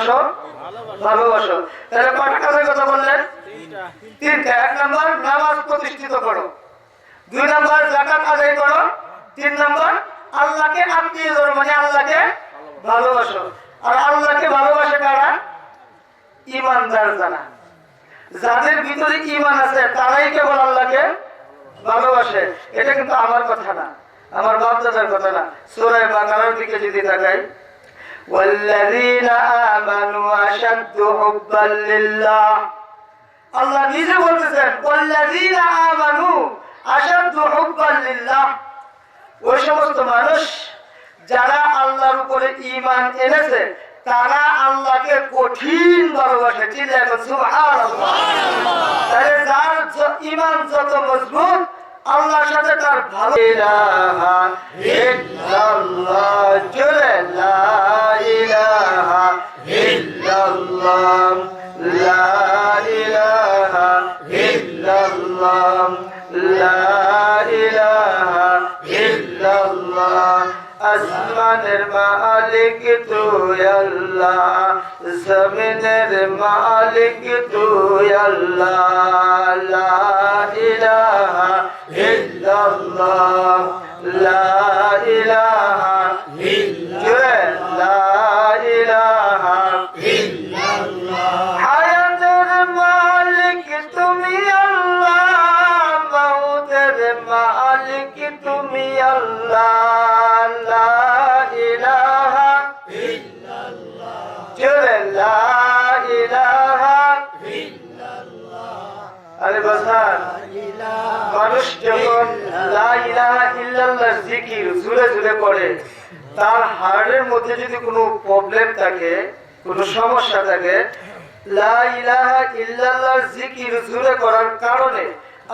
বাসো ভালোবাসো। তাহলে কটা কাজের কথা বললেন। তিনটা। এক নম্বর নামাজ প্রতিষ্ঠিত করো। দুই নম্বর জাকাত আদায় করো। তিন নম্বর আল্লাহকে আত্মীয় ধরো মানে আল্লাহকে ভালোবাসো। আর আল্লাহকে ভালোবাসে কারা? ইমানদার যারা। যাদের ভিতরে ইমান আছে তারাই কেবল আল্লাহকে ভালোবাসে। এটা কিন্তু আমার কথা না আমার বাপ দাদার কথা না। সুরায় বাকারার দিকে যদি তাকাই والذين آمنوا أشد حبا لله আল্লাহ নিজে বলতেছেন والذين آمنوا أشد حبا لله ওই সমস্ত মানুষ যারা আল্লাহর উপরে ঈমান এনেছে তারা আল্লাহকে কঠিন ভালোবাসে চিন্তা এখন সুবহানাল্লাহ তাহলে যার য- ঈমান যত মজবুত আল্লাহর সাথে তার ভালো ইলাহা ইল্লাল্লাহ জোরে লা ইলাহা ইল্লাল্লাহ লা ইলাহা ইল্লাল্লাহ লা ইলাহা ইল্লাল্লাহ আসমানের মালিক তুই আল্লাহ জমিনের মালিক তুই আল্লাহ লা ইলাহা ইল্লাল্লাহ ইল্লাল্লাহ জিকির জুড়ে জুড়ে তার হার্টের মধ্যে যদি কোনো প্রবলেম থাকে, কোনো সমস্যা থাকে, লা ইলাহা ইল্লাল্লাহ জিকির জুড়ে করার কারণে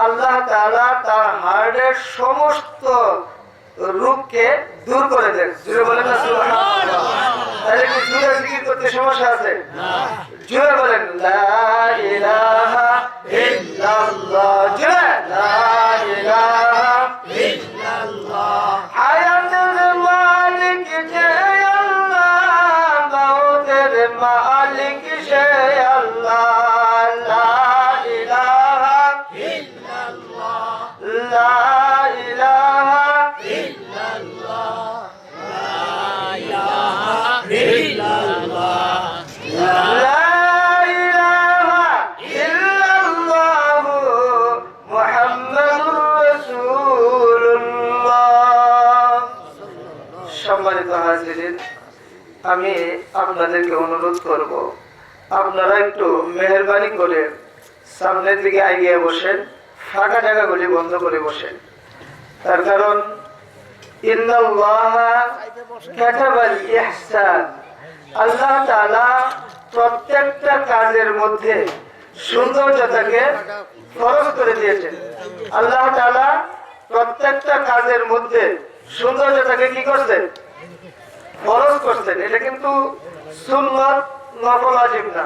আল্লাহ তাআলা তার হার্টের সমস্ত রূপকে দূর করে দেন। জুড়ে বলেন না, সুবহানাল্লাহ। তাহলে কি জুড়ে জিকির করতে সমস্যা আছে? জুড়ে বলেন, লা ইলাহা ইল্লাল্লাহ। জুড়ে আমি আপনাদেরকে অনুরোধ করব, আপনারা একটু মেহরবানি করে সামনের দিকে এগিয়ে বসেন, ফাঁকা জায়গাগুলি বন্ধ করে বসেন। তার কারণ আল্লাহ প্রত্যেকটা কাজের মধ্যে সৌন্দর্যতাকে সৌন্দর্যতাকে কি করছেন? ফরজ করছেন, এটা কিন্তু নফল না।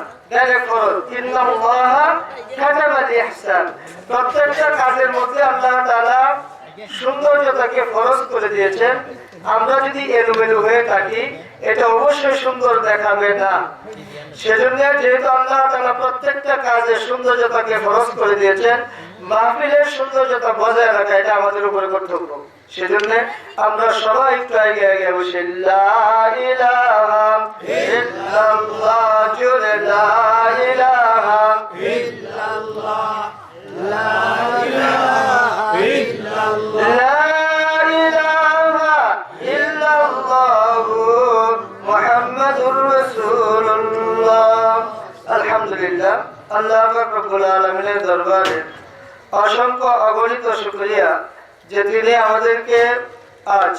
প্রত্যেকটা কাজের করে দিয়েছেন। অবশ্যই সুন্দর দেখাবে না। সেজন্য যেহেতু তাআলা প্রত্যেকটা কাজে সৌন্দর্যতাকে ফরজ করে দিয়েছেন, মাহফিলের সৌন্দর্যতা বজায় রাখা এটা আমাদের উপরে কর্তব্য। সেজন্য আমরা সবাই একটু আগে আগে বসে আলহামদুলিল্লাহ আল্লাহ রব্বুল আলামিনের দরবারে অসংখ্য অগণিত শুকরিয়া যে তিনি আমাদেরকে আজ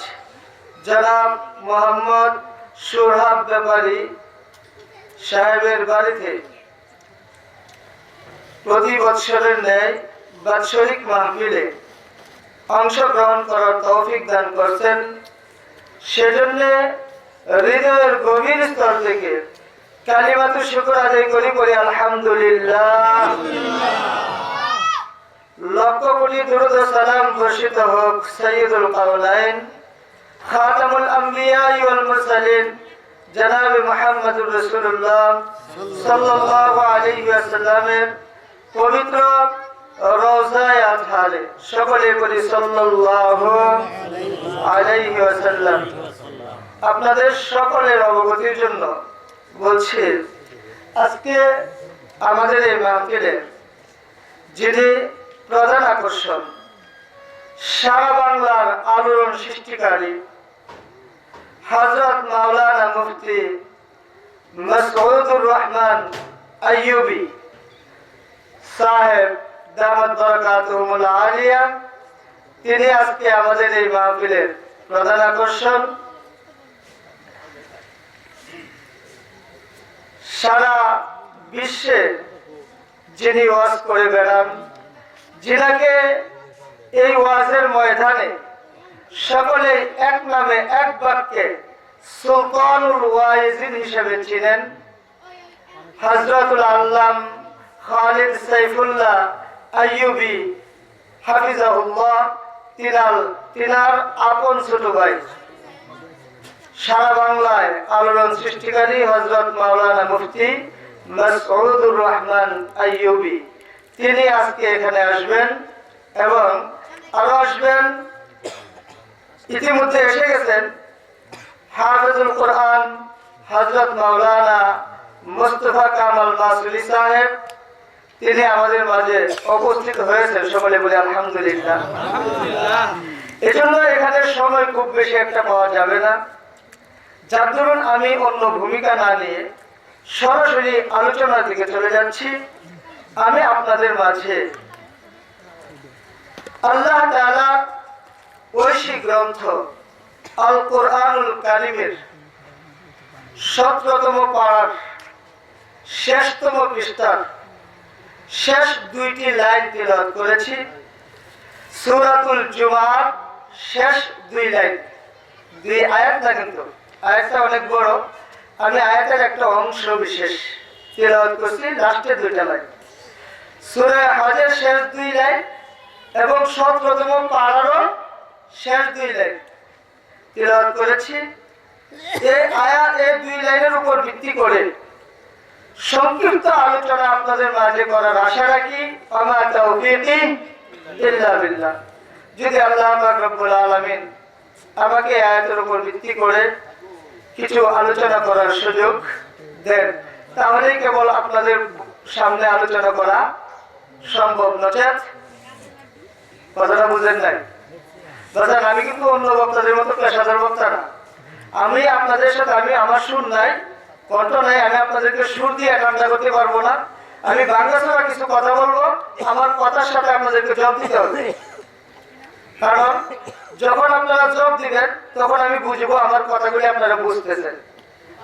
জনাব মোহাম্মদ সুরহাব ব্যাপারী সাহেবের বাড়িতে প্রতি বৎসরের ন্যায় বাৎসরিক মাহফিলে অংশগ্রহণ করার তৌফিক দান করছেন, সেজন্য হৃদয়ের গভীর স্তর থেকে কালিমাতু শুকর আদায় করি করি আলহামদুলিল্লাহ। লক্ষ কোটি দুরুদ সালাম ঘোষিত হোক সৈয়দুল কাউলাইন খাতামুল আম্বিয়া ওয়াল মুরসালিন, জনাব মোহাম্মদুর রসুল্লাহ সাল্লাল্লাহু আলাইহি ওয়াসাল্লামের পবিত্র সকলে আপনাদের সকলের অবগতির জন্য বলছি, আজকে আমাদের এই মাহফিলে যিনি প্রধান আকর্ষণ। সারা বাংলার আলোড়ন সৃষ্টিকারী হজরত মাওলানা মুফতি মসউদুর রহমান আইয়ুবী সাহেব দামত বরকাতুহুমুল আলিয়া, তিনি আজকে আমাদের এই মাহফিলের প্রধান আকর্ষণ। সারা বিশ্বে যিনি ওয়াজ করে বেড়ান যিনাকে এই ওয়াজের ময়দানে সকলে এক নামে এক বাক্যে সুলতানুল ওয়াইজিন হিসেবে চিনেন। হজরতুল আল্লাম খালিদ সাইফুল্লাহ আইয়ুবি হাফিজাহুল্লাহ তিনাল তিনার আপন ছোট ভাই। সারা বাংলায় আলোড়ন সৃষ্টিকারী হজরত মাওলানা মুফতি মাসউদুর রহমান আইয়ুবি। তিনি আজকে এখানে আসবেন এবং আরও আসবেন। ইতিমধ্যে এসে গেছেন হাফিজুল কোরআন হজরত মাওলানা মুস্তফা কামাল মাসুলি সাহেব। তিনি আমাদের মাঝে উপস্থিত হয়েছেন সকলে বলে আলহামদুলিল্লাহ। এজন্য এখানে সময় খুব বেশি একটা পাওয়া যাবে না। যার ধরুন আমি অন্য ভূমিকা না নিয়ে সরাসরি আলোচনার দিকে চলে যাচ্ছি। আমি আপনাদের মাঝে আল্লাহ তাআলা ঐশী গ্রন্থ আল কোরআনুল কালিমের সতেরোতম পাড়ার শেষতম পৃষ্ঠার শেষ দুইটি লাইন তিলাওয়াত করেছি। সুরাতুল জুমার শেষ দুই লাইন। দুই আয়াত না কিন্তু? আয়াতটা অনেক বড়। আমি আয়াতের একটা অংশ বিশেষ তিলাওয়াত করছি লাস্টের দুইটা লাইন। সূরা শেষ দুই লাইন এবং সতেরোতম পাড়ারও শেষ দুই লাইন। তিলাওয়াত করেছি। এই আয়াত এই দুই লাইনের উপর ভিত্তি করে। সংক্ষিপ্ত আলোচনা আপনাদের মাঝে করার আশা রাখি। আমার তৌফিকি ইল্লা বিল্লাহ। যদি আল্লাহ পাক রব্বুল আলামিন আমাকে আয়াতের উপর ভিত্তি করে কিছু আলোচনা করার সুযোগ দেন তাহলেই কেবল আপনাদের সামনে আলোচনা করা সম্ভব নচেত কথাটা বুঝলেন নাই? দাদা আমি কিন্তু অন্য বক্তাদের মতো পেশাদার বক্তা না। আমি আপনাদের সাথে, আমি আমার সুর নাই, কণ্ঠ নাই, আমি আপনাদেরকে সুর দিয়ে ঠান্ডা করতে পারব না। আমি বাংলা ছাড়া কিছু কথা বলব, আমার কথার সাথে আপনাদেরকে জব দিতে হবে। কারণ, যখন আপনারা জব দিবেন, তখন আমি বুঝব আমার কথাগুলি আপনারা বুঝতেছেন।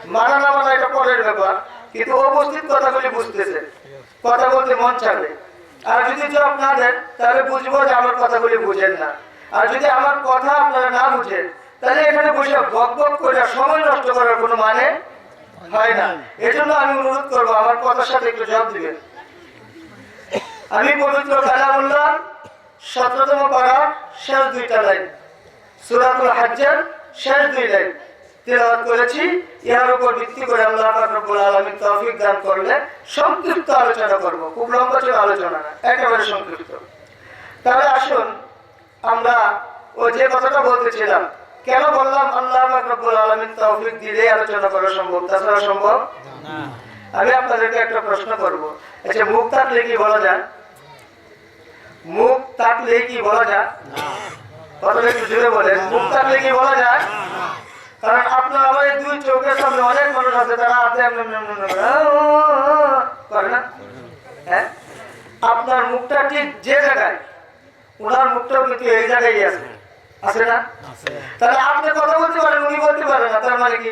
মানা না মানা এটা পরের ব্যাপার, কিন্তু উপস্থিত কথাগুলি বুঝতেছেন। কথা বলতে মন চাবে আর যদি জব না দেন, তাহলে বুঝব যে আমার কথাগুলি বুঝেন না। আর যদি আমার কথা আপনারা না বুঝেন, তাহলে এখানে বসে বক বক করে সময় নষ্ট করার কোনো মানে হয় না। এজন্য আমি অনুরোধ করব, আমার কথার সাথে একটু জবাব দিবেন। আমি পবিত্র কালামুল্লাহ, সতেরোতম পাড়ার শেষ দুইটা লাইন। সুরাতুল হাজ্জার শেষ দুই লাইন। তেলাওয়াত করেছি ইহার উপর ভিত্তি করে আল্লাহ রব্বুল আলামিন তৌফিক দান করলে সংক্ষিপ্ত আলোচনা করব। খুব লম্বা চড়া আলোচনা না একেবারে সংক্ষিপ্ত। তাহলে আসুন আমরা ও যে কথাটা বলতেছিলাম কেন বললাম আল্লাহ রব্বুল আলামিন তৌফিক দিলে আলোচনা করা সম্ভব? তাছাড়া সম্ভব? আমি আপনাদেরকে একটা প্রশ্ন করব। আচ্ছা মুখ থাকলে কি বলা যায়? মুখ থাকলে কি বলা যায়? কথাটা একটু জুড়ে বলেন। মুখ থাকলে কি বলা যায়? কারণ আপনার আমার দুই চোখের সামনে অনেক মানুষ আছে তারা আপনি করে না? হ্যাঁ? আপনার মুখটা ঠিক যে জায়গায় ওনার মুখটাও কিন্তু এই জায়গায় আছে। আছে না? তাহলে আপনি কথা বলতে পারেন উনি বলতে পারেন না তার মানে কি?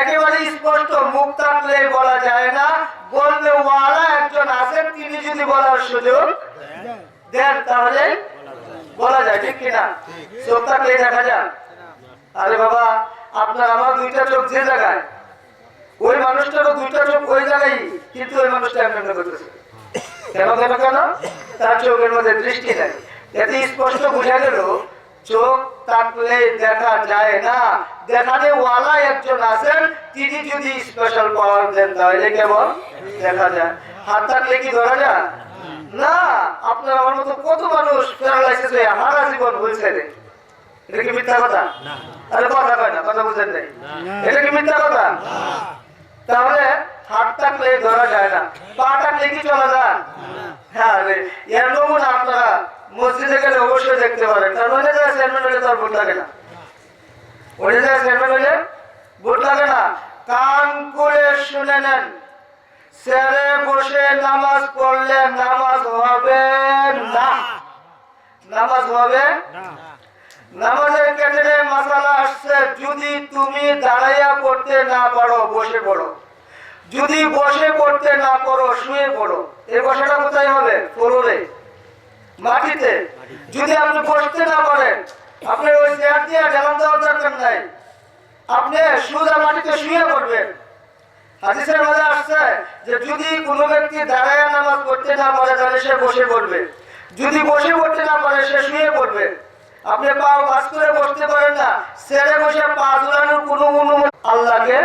একেবারে স্পষ্ট মুখ থাকলে বলা যায় না বললে ওয়ালা একজন আছেন তিনি যদি বলার সুযোগ দেন তাহলে বলা যায় ঠিক কিনা? চোখ থাকলে দেখা যায়। আরে বাবা আপনার আমার দুইটা চোখ যে জায়গায়, ওই মানুষটারও দুইটা চোখ ওই জায়গায় কিন্তু ওই মানুষটা এমন করতেছে। কেন কেন কেন? তার চোখের মধ্যে দৃষ্টি নেই। এতে স্পষ্ট বোঝা গেল চোখ থাকলে দেখা যায় না। দেখানে ওয়ালা একজন আছেন, তিনি যদি স্পেশাল পাওয়ার দেন, তাহলে কেমন? দেখা যায়। হাত থাকলে কি ধরা যায়? না, আপনার আমার মতো কত মানুষ প্যারালাইসিস হয়ে হারা জীবন রে। এটা কি মিথ্যা কথা? আরে কথা কয় না কথা বুঝেন নাই? এটা কি মিথ্যা কথা? তাহলে হাত থাকলে ধরা যায় না পা থাকলে কি চলা যায়? হ্যাঁ এর নমুনা আপনারা মসজিদে গেলে অবশ্যই দেখতে পারেন কারণ ওই জায়গায় চেয়ারম্যান হলে তার ভোট লাগে না। ওই জায়গায় চেয়ারম্যান হলে ভোট লাগে না। কান করে শুনে নেন। স্যারে বসে নামাজ পড়লে নামাজ হবে না। নামাজ হবে নামাজের ক্ষেত্রে মাসালা আসছে, যদি তুমি দাঁড়াইয়া পড়তে না পারো, বসে পড়ো। যদি বসে পড়তে না পারো, শুয়ে পড়ো। এই বসাটা কোথায় হবে? ফ্লোরে মাটিতে। যদি আপনি বসতে না পারেন আপনি ওই চেয়ার দিয়ে ঢেলান দেওয়ার দরকার নাই। আপনি সোজা মাটিতে শুয়ে পড়বেন। হাদিসের মধ্যে আসছে যে, যদি কোনো ব্যক্তি দাঁড়ায় নামাজ পড়তে না পারে, তাহলে সে বসে পড়বে। যদি বসে পড়তে না পারে, সে শুয়ে পড়বে। আপনি পা ভাস করে বসতে পারেন না। সেরে বসে পা ঝুলানোর কোনো অনুমতি আল্লাহকে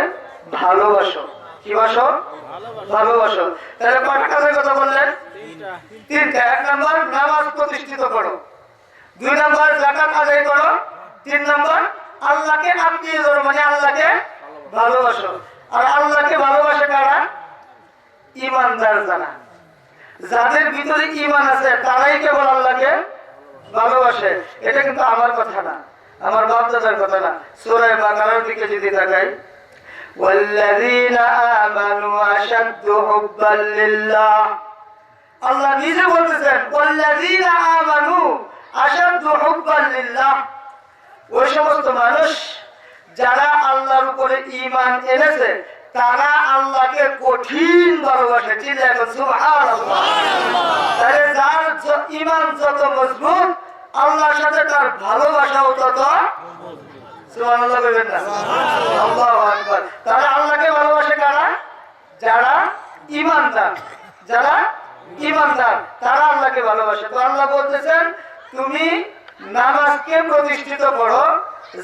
ভালোবাসো। কি বাসো ভালোবাসো। তাহলে কটা কাজের কথা বললেন। তিনটা। এক নম্বর, নামাজ প্রতিষ্ঠিত করো। দুই জাকাত আদায় করো। তিন নম্বর, আল্লাহকে আত্মীয় মানে আল্লাহকে ভালোবাসো। আর আল্লাহকে ভালোবাসে কারা? ইমানদার জানা যাদের ভিতরে ইমান আছে, তারাই কেবল আল্লাহকে ভালোবাসে এটা কিন্তু আমার কথা না আমার বাপ দাদার কথা না সুরায় বাকারার দিকে যদি তাকাই والذين آمنوا أشد حبا لله আল্লাহ নিজে বলতেছেন والذين آمنوا أشد حبا لله ওই সমস্ত মানুষ যারা আল্লাহর উপরে ঈমান এনেছে তারা আল্লাহকে কঠিন ভালোবাসে ঠিক আছে সুবহানাল্লাহ তাহলে যার য- ঈমান যত মজবুত আল্লাহর সাথে তার ভালোবাসাও তত তাহলে আল্লাহকে ভালোবাসে কারা? যারা ঈমানদার। যারা ঈমানদার, তারা আল্লাহকে ভালোবাসে। তো আল্লাহ বলতেছেন, তুমি নামাজকে প্রতিষ্ঠিত করো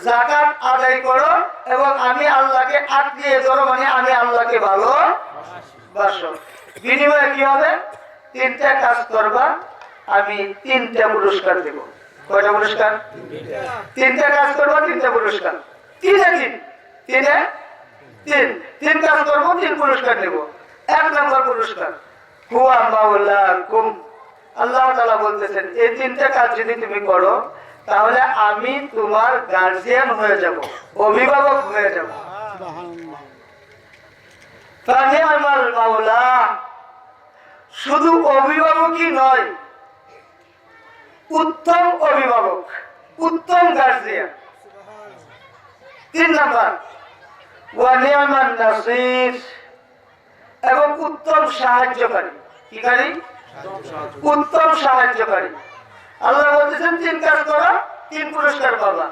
জাকাত আদায় করো এবং আমি আল্লাহকে আত্মীয় ধরো মানে আমি আল্লাহকে ভালো বাসো বিনিময়ে কি হবে? তিনটা কাজ করবা, আমি তিনটা পুরস্কার দেব। কয়টা পুরস্কার? তিনটা কাজ করব, তিনটা পুরস্কার। তিনে তিন তিনে তিন। তিন কাজ করব, তিন পুরস্কার নেব। এক নম্বর পুরস্কার। আল্লাহ বলতেছেন এই তিনটা কাজ যদি তুমি করো, তাহলে আমি তোমার গার্জিয়ান হয়ে যাব, অভিভাবক হয়ে যাব। আমার মাওলা, শুধু অভিভাবকই নয় উত্তম অভিভাবক উত্তম গার্জিয়ান তিন নাম্বার ওয়ানিয়ামান নাসির এবং উত্তম সাহায্যকারী। কি কারী? উত্তম সাহায্যকারী। আল্লাহ বলতেছেন তিন কাজ করো তিন পুরস্কার পাবা।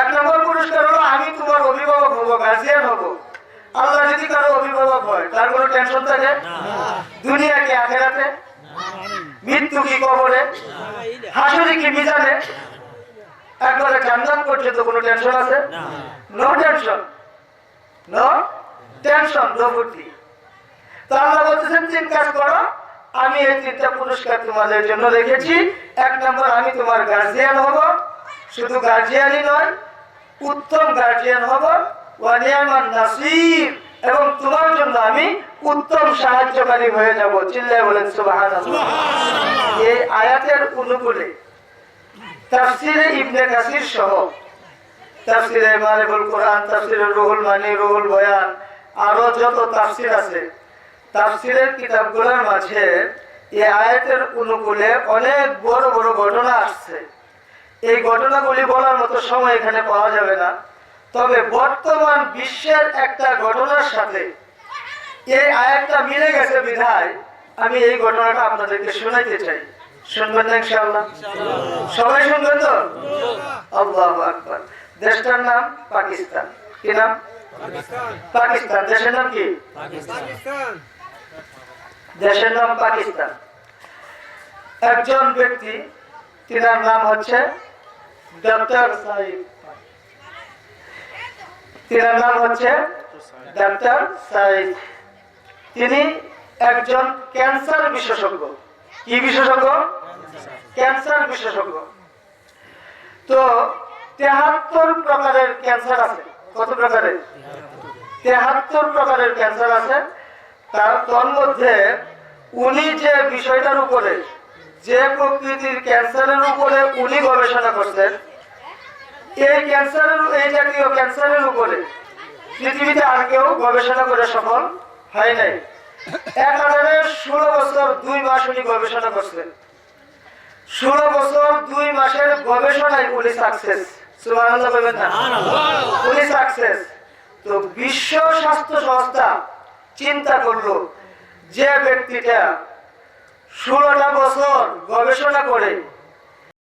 এক নম্বর পুরস্কার হলো আমি তোমার অভিভাবক হব গার্জিয়ান হব। আল্লাহ যদি কারও অভিভাবক হয় তার কোনো টেনশন থাকে? দুনিয়া কি আখেরাতে? মৃত্যু কি কবরে? হাসুরি কি মিজানে? একবারে জান্নাত পর্যন্ত কোনো টেনশন আছে? No. Tension no tension no বুদ্ধি। তো আল্লাহ বলতেছেন তিন কাজ করো। আমি এই তিনটা পুরস্কার তোমাদের জন্য রেখেছি। এক নম্বর আমি তোমার গার্জিয়ান হব। শুধু গার্জিয়ানই নয় উত্তম গার্জিয়ান হব। ওয়ানিয়ামান নাসির। এবং তোমার জন্য আমি উত্তম সাহায্যকারী হয়ে যাব। চিল্লায় বলেন সুবহানাল্লাহ। এই আয়াতের অনুকূলে তাফসিরে ইবনে কাসির সহ তাফসিরে মারিফুল কোরআন তাফসিরে রুহুল মানি রুহুল বয়ান আরও যত তাফসির আছে তাফসিরের কিতাবগুলোর মাঝে এই আয়াতের অনুকূলে অনেক বড় বড় ঘটনা আসছে। এই ঘটনাগুলি বলার মতো সময় এখানে পাওয়া যাবে না। তবে বর্তমান বিশ্বের একটা ঘটনার সাথে এই আয়াতটা মিলে গেছে বিধায় আমি এই ঘটনাটা আপনাদেরকে শোনাইতে চাই। শুনবেন না সবাই শুনবেন তো? আকবার। দেশটার নাম পাকিস্তান। কি নাম? পাকিস্তান। দেশের নাম কি? দেশের নাম পাকিস্তান। একজন ব্যক্তি, তিনার নাম হচ্ছে ডক্টর সাইদ তিনার নাম হচ্ছে ডক্টর সাইদ তিনি একজন ক্যান্সার বিশেষজ্ঞ। কি বিশেষজ্ঞ? ক্যান্সার বিশেষজ্ঞ। তো তেহাত্তর প্রকারের ক্যান্সার আছে। কত প্রকারের? তেহাত্তর প্রকারের ক্যান্সার আছে। তার তন্মধ্যে উনি যে বিষয়টার উপরে, যে প্রকৃতির ক্যান্সারের উপরে উনি গবেষণা করছেন, এই ক্যান্সারের, এই জাতীয় ক্যান্সারের উপরে পৃথিবীতে আর কেউ গবেষণা করে সফল হয় নাই। এক হাজারে ষোলো বছর দুই মাস উনি গবেষণা করছেন ষোলো বছর দুই মাসের গবেষণায় উনি সাকসেস সুবহানাল্লাহ বলবেন না? উনি সাকসেস তো বিশ্ব স্বাস্থ্য সংস্থা চিন্তা করল যে ব্যক্তিটা ষোলোটা বছর গবেষণা করে